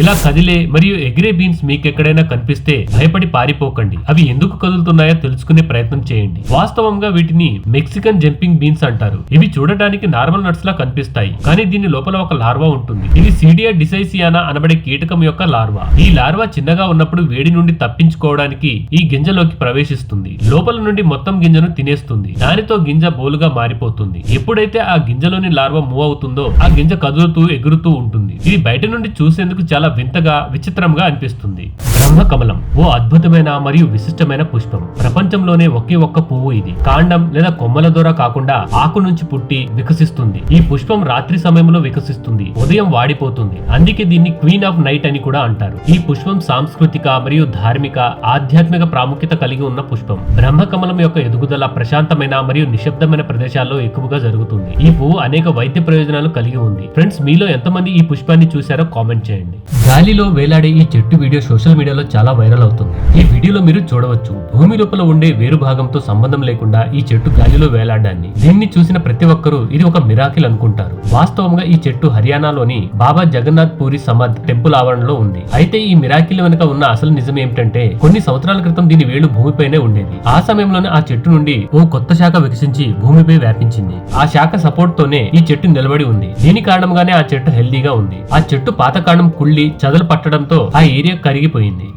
ఇలా కదిలే మరియు ఎగిరే బీన్స్ మీకు ఎక్కడైనా కనిపిస్తే భయపడి పారిపోకండి. అవి ఎందుకు కదులుతున్నాయో తెలుసుకునే ప్రయత్నం చేయండి. వాస్తవంగా వీటిని మెక్సికన్ జంపింగ్ బీన్స్ అంటారు. ఇవి చూడటానికి నార్మల్ నట్స్ లా కనిపిస్తాయి. కానీ దీని లోపల ఒక లార్వా ఉంటుంది. ఇది సీడియా డిసైసియానా అనబడే కీటకం యొక్క లార్వా. ఈ లార్వా చిన్నగా ఉన్నప్పుడు వేడి నుండి తప్పించుకోవడానికి ఈ గింజలోకి ప్రవేశిస్తుంది. లోపల నుండి మొత్తం గింజను తినేస్తుంది. దానితో గింజ బోలుగా మారిపోతుంది. ఎప్పుడైతే ఆ గింజలోని లార్వా మూవ్ అవుతుందో ఆ గింజ కదులుతూ ఎగురుతూ ఉంటుంది. ఇది బయట నుండి చూసేందుకు చాలా వింతగా విచిత్రంగా అనిపిస్తుంది. బ్రహ్మకమలం ఓ అద్భుతమైన మరియు విశిష్టమైన పుష్పం. ప్రపంచంలోనే ఒకే ఒక్క పువ్వు ఇది. కాండం లేదా కొమ్మల ద్వారా కాకుండా ఆకు నుంచి పుట్టి వికసిస్తుంది. ఈ పుష్పం రాత్రి సమయంలో వికసిస్తుంది. ఉదయం వాడిపోతుంది. అందుకే దీన్ని క్వీన్ ఆఫ్ నైట్ అని కూడా అంటారు. ఈ పుష్పం సాంస్కృతిక మరియు ధార్మిక ఆధ్యాత్మిక ప్రాముఖ్యత కలిగి ఉన్న పుష్పం. బ్రహ్మ కమలం యొక్క ఎదుగుదల ప్రశాంతమైన మరియు నిశ్శబ్దమైన ప్రదేశాల్లో ఎక్కువగా జరుగుతుంది. ఈ పువ్వు అనేక వైద్య ప్రయోజనాలు కలిగి ఉంది. ఫ్రెండ్స్ మీలో ఎంతమంది ఈ పుష్పాన్ని చూశారో కామెంట్ చేయండి. గాలిలో వేలాడే ఈ చెట్టు వీడియో సోషల్ మీడియాలో చాలా వైరల్ అవుతుంది. ఈ మీరు చూడవచ్చు. భూమి లోపల ఉండే వేరు భాగంతో సంబంధం లేకుండా ఈ చెట్టు గాలిలో వేలాడాన్ని. దీన్ని చూసిన ప్రతి ఒక్కరూ ఇది ఒక మిరాకిల్ అనుకుంటారు. వాస్తవంగా ఈ చెట్టు హర్యానాలోని బాబా జగన్నాథ్ పూరి సమాధ్ టెంపుల్ ఆవరణలో ఉంది. అయితే ఈ మిరాకిల్ వెనుక ఉన్న అసలు నిజం ఏమిటంటే కొన్ని సంవత్సరాల క్రితం దీని వేలు భూమిపైనే ఉండేది. ఆ సమయంలోనే ఆ చెట్టు నుండి ఓ కొత్త శాఖ వికసించి భూమిపై వ్యాపించింది. ఆ శాఖ సపోర్ట్ తోనే ఈ చెట్టు నిలబడి ఉంది. దీని కారణంగానే ఆ చెట్టు హెల్దీగా ఉంది. ఆ చెట్టు పాతకాలం కుళ్ళి చదలు పట్టడంతో ఆ ఏరియా కరిగిపోయింది.